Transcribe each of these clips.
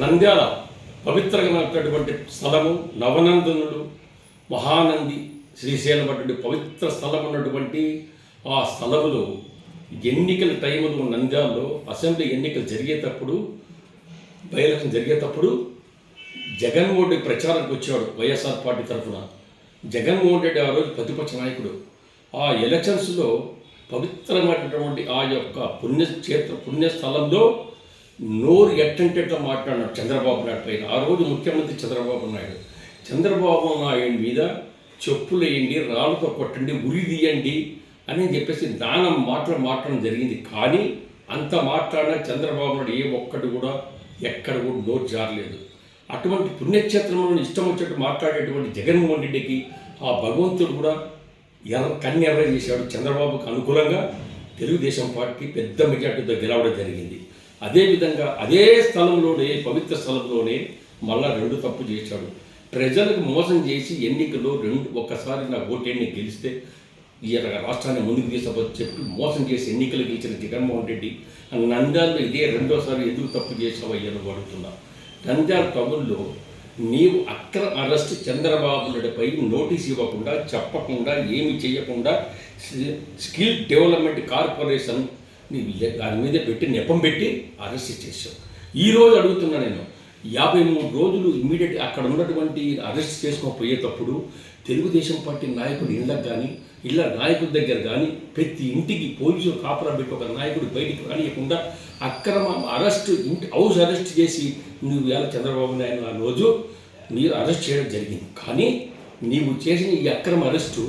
నంద్యాల పవిత్రమైనటువంటి స్థలము నవనందనుడు మహానంది శ్రీశైలం పవిత్ర స్థలం ఉన్నటువంటి ఆ స్థలములో ఎన్నికల టైంలో నంద్యాలలో అసెంబ్లీ ఎన్నికలు జరిగేటప్పుడు బై ఎలక్షన్ జరిగేటప్పుడు జగన్మోహన్ రెడ్డి ప్రచారానికి వచ్చాడు వైఎస్ఆర్ పార్టీ తరఫున. జగన్మోహన్ రెడ్డి ఆ రోజు ప్రతిపక్ష నాయకుడు. ఆ ఎలక్షన్స్లో పవిత్రమైనటువంటి ఆ యొక్క పుణ్యక్షేత్ర పుణ్యస్థలంలో నోరు ఎట్టంటేట మాట్లాడినాడు చంద్రబాబు నాయుడు ఆ రోజు ముఖ్యమంత్రి చంద్రబాబు నాయుడు. చంద్రబాబు నాయుడు మీద చెప్పులు వేయండి రాళ్ళతో కొట్టండి ఉరి తీయండి అని చెప్పేసి దానం మాటలు మాట్లాడడం జరిగింది. కానీ అంత మాట్లాడిన చంద్రబాబు నాయుడు ఏ ఒక్కటి కూడా ఎక్కడ కూడా నోరు జారలేదు. అటువంటి పుణ్యక్షేత్రంలో ఇష్టం వచ్చేట్టు మాట్లాడేటువంటి జగన్మోహన్ రెడ్డికి ఆ భగవంతుడు కూడా ఎర్ర కన్ను ఎర్ర చేశాడు. చంద్రబాబుకు అనుకూలంగా తెలుగుదేశం పార్టీ పెద్ద మెజార్టీతో గెలవడం జరిగింది. అదేవిధంగా అదే స్థలంలోనే పవిత్ర స్థలంలోనే మళ్ళా రెండు తప్పు చేశాడు. ప్రజలకు మోసం చేసి ఎన్నికల్లో రెండు ఒక్కసారి నా ఓటేని గెలిస్తే ఈ రాష్ట్రాన్ని ముందుకు తీసుకొని చెప్పి మోసం చేసి ఎన్నికలు గెలిచిన జగన్మోహన్ రెడ్డి నంద్యాలలో ఇదే రెండోసారి ఎందుకు తప్పు చేసావయ్యను అడుగుతున్నా నంద్యాల టౌన్లో నీవు అక్రమ అరెస్ట్ చంద్రబాబు నాయుడుపై నోటీస్ ఇవ్వకుండా చెప్పకుండా ఏమి చేయకుండా స్కిల్ డెవలప్మెంట్ కార్పొరేషన్ దాని మీద పెట్టి నెపం పెట్టి అరెస్ట్ చేశావు. ఈ రోజు అడుగుతున్నా నేను యాభై మూడు రోజులు ఇమీడియట్ అక్కడ ఉన్నటువంటి అరెస్ట్ చేసుకోకపోయేటప్పుడు తెలుగుదేశం పార్టీ నాయకుడు ఇళ్ళకు కానీ ఇళ్ళ నాయకుల దగ్గర కానీ ప్రతి ఇంటికి పోలీసులు కాపరా పెట్టి ఒక నాయకుడు బయటికి రానియకుండా అక్రమ అరెస్ట్ ఇంటి హౌస్ అరెస్ట్ చేసి నువ్వు వేళ చంద్రబాబు నాయుడు ఆ రోజు మీరు అరెస్ట్ చేయడం జరిగింది. కానీ నీవు చేసిన ఈ అక్రమ అరెస్టు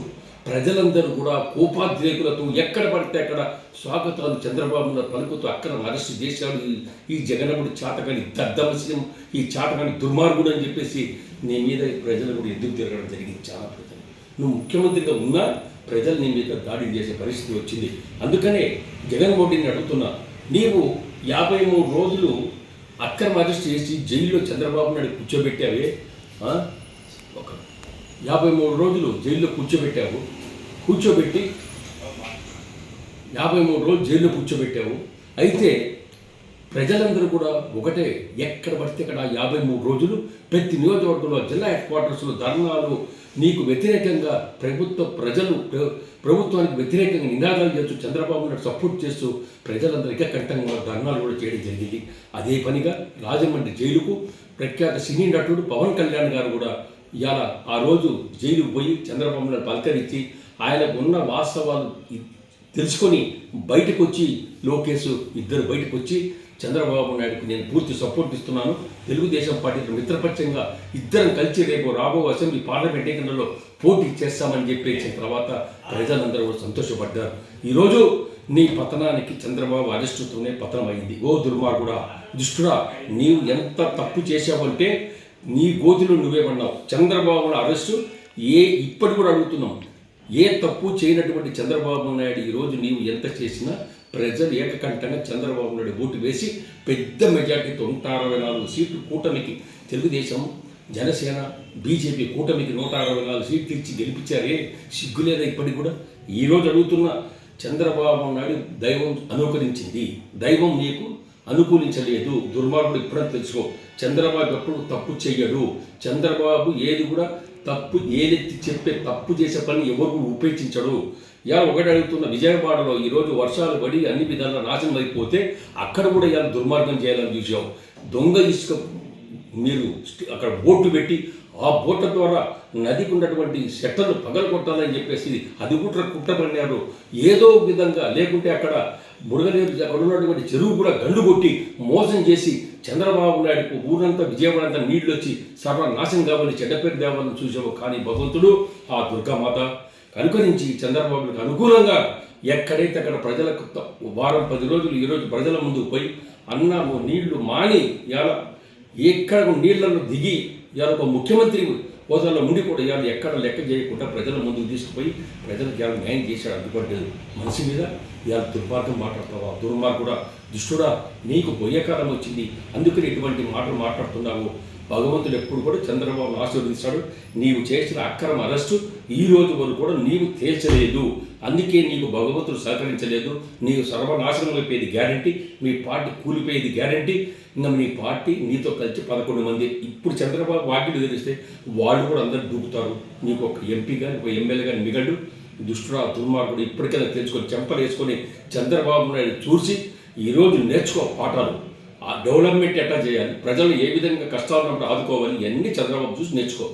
ప్రజలందరూ కూడా కోపాద్రేకులతో ఎక్కడ పడితే అక్కడ స్వాగతాలు చంద్రబాబు పలుకుతూ అక్కడ అరెస్ట్ చేశాడు. ఈ- ఈ జగనముడి చాటగాని దద్దమస్యం ఈ చాటగాని దుర్మార్గుడు అని చెప్పేసి నీ మీద ప్రజలు కూడా ఎదురు తిరగడం జరిగింది? చాలా ప్రజలు నువ్వు ముఖ్యమంత్రిగా ఉన్నా ప్రజలు నీ మీద దాడి చేసే పరిస్థితి వచ్చింది. అందుకనే జగన్మోహన్ రెడ్డిని అడుగుతున్నా నీవు యాభై మూడు రోజులు అక్రమ అరెస్ట్ చేసి జైల్లో చంద్రబాబు నాయుడు కూర్చోబెట్టావే? ఒక యాభై మూడు రోజులు జైల్లో కూర్చోబెట్టావు. కూర్చోబెట్టి యాభై మూడు రోజులు జైల్లో కూర్చోబెట్టాము. అయితే ప్రజలందరూ కూడా ఒకటే ఎక్కడ పడితే అక్కడ యాభై మూడు రోజులు ప్రతి నియోజకవర్గంలో జిల్లా హెడ్ క్వార్టర్స్లో ధర్నాలు నీకు వ్యతిరేకంగా ప్రభుత్వ ప్రజలు ప్రభుత్వానికి వ్యతిరేకంగా నినాదాలు చేస్తూ చంద్రబాబు నాయుడు సపోర్ట్ చేస్తూ ప్రజలందరికీ ఏకకంఠంగా ధర్నాలు కూడా చేయడం జరిగింది. అదే పనిగా రాజమండ్రి జైలుకు ప్రఖ్యాత సినీ నటుడు పవన్ కళ్యాణ్ గారు కూడా ఇవాళ ఆ రోజు జైలుకు పోయి చంద్రబాబు నాయుడు పలకరించి ఆయనకున్న వాస్తవాలు తెలుసుకొని బయటకు వచ్చి లోకేష్ ఇద్దరు బయటకు వచ్చి చంద్రబాబు నాయుడుకు నేను పూర్తి సపోర్ట్ ఇస్తున్నాను. తెలుగుదేశం పార్టీతో మిత్రపక్షంగా ఇద్దరం కలిసి రేపు రాబో అసెంబ్లీ పార్లమెంట్ ఎన్నికలలో పోటీ చేస్తామని చెప్పేసిన తర్వాత ప్రజలందరూ కూడా సంతోషపడ్డారు. ఈరోజు నీ పతనానికి చంద్రబాబు అరెస్టుతోనే పతనం అయింది. ఓ దుర్మార్గుడా దుష్టుడా నీవు ఎంత తప్పు చేశావంటే నీ గోతిలో నువ్వేమన్నావు? చంద్రబాబు అరెస్టు ఏ ఇప్పటి కూడా అడుగుతున్నాం. ఏ తప్పు చేయనటువంటి చంద్రబాబు నాయుడు ఈరోజు నీవు ఎంత చేసినా ప్రజలు ఏకకంఠంగా చంద్రబాబు నాయుడు ఓటు వేసి పెద్ద మెజార్టీతో నూట అరవై నాలుగు సీట్లు కూటమికి తెలుగుదేశం జనసేన బీజేపీ కూటమికి నూట అరవై నాలుగు సీట్లు ఇచ్చి గెలిపించారే? సిగ్గులేదా ఇప్పటికి కూడా? ఈరోజు అడుగుతున్న చంద్రబాబు నాయుడు దైవం అనుకరించింది. దైవం నీకు అనుకూలించలేదు. దుర్మార్గుడు ఇప్పుడని తెలుసుకో. చంద్రబాబు ఎప్పుడు తప్పు చెయ్యడు. చంద్రబాబు ఏది కూడా తప్పు ఏదెత్తి చెప్పే తప్పు చేసే పని ఎవరు ఉపేక్షించడు? ఇలా ఒకటి అడుగుతున్న విజయవాడలో ఈరోజు వర్షాలు పడి అన్ని విధాలా నాశనం అయిపోతే అక్కడ కూడా ఇలా దుర్మార్గం చేయాలని చూసాం దొంగ ఇసుక మీరు అక్కడ బోట్లు పెట్టి ఆ బోట్ల ద్వారా నదికి ఉన్నటువంటి సెట్టలు పగలు కొట్టాలని చెప్పేసి అది కుట్ర కుట్రపడినారు. ఏదో విధంగా లేకుంటే అక్కడ బుడగలేరు అక్కడ ఉన్నటువంటి చెరువు కూడా గండు కొట్టి మోసం చేసి చంద్రబాబు నాయుడుకు ఊరంతా విజయవాడంతా నీళ్ళు వచ్చి సర్వనాశనం కావాలని చెడ్డ పేరు తేవాలని చూసాము కానీ భగవంతుడు ఆ దుర్గామాత. కనుకరించి చంద్రబాబుకి అనుకూలంగా ఎక్కడైతే అక్కడ ప్రజలకు వారం పది రోజులు ఈరోజు ప్రజల ముందు పోయి అన్నము నీళ్ళు మాని ఇలా ఎక్కడ నీళ్ళలో దిగి ఇలా ఒక ముఖ్యమంత్రి హోదాలో ఉండి కూడా ఇవాళ ఎక్కడ లెక్క చేయకుండా ప్రజల ముందుకు తీసుకుపోయి ప్రజలకు ఇవాళ న్యాయం చేశాడు అందుబాటు మనిషి మీద ఇవాళ దుర్మార్గం మాట్లాడతావా? దుర్మార్గుడా దుష్టుడా నీకు బొయ్యకాలం వచ్చింది. అందుకని ఇటువంటి మాటలు మాట్లాడుతున్నావు. భగవంతుడు ఎప్పుడు కూడా చంద్రబాబును ఆశీర్వదిస్తాడు. నీవు చేసిన అక్రమ అరెస్టు ఈ రోజు వరకు కూడా నీవు తేల్చలేదు. అందుకే నీకు భగవంతుడు సహకరించలేదు. నీకు సర్వనాశనం అయిపోయేది గ్యారంటీ మీ పార్టీ కూలిపోయేది గ్యారంటీ ఇంకా మీ పార్టీ నీతో కలిసి పదకొండు మంది. ఇప్పుడు చంద్రబాబు వాకిలు తెలిస్తే వాళ్ళు కూడా అందరు దూకుతారు. నీకు ఒక ఎంపీగా ఒక ఎమ్మెల్యేగా మిగడు దుష్టురా దుర్మార్గుడు ఇప్పటికైనా తెలుసుకొని చెంపలు వేసుకొని చంద్రబాబు నాయుడు చూసి ఈరోజు నేర్చుకో పాఠాలు. ఆ డెవలప్మెంట్ ఎట్లా చేయాలి? ప్రజలు ఏ విధంగా కష్టాలు ఉన్నప్పుడు ఆదుకోవాలి? ఇవన్నీ చంద్రబాబు చూసి నేర్చుకో.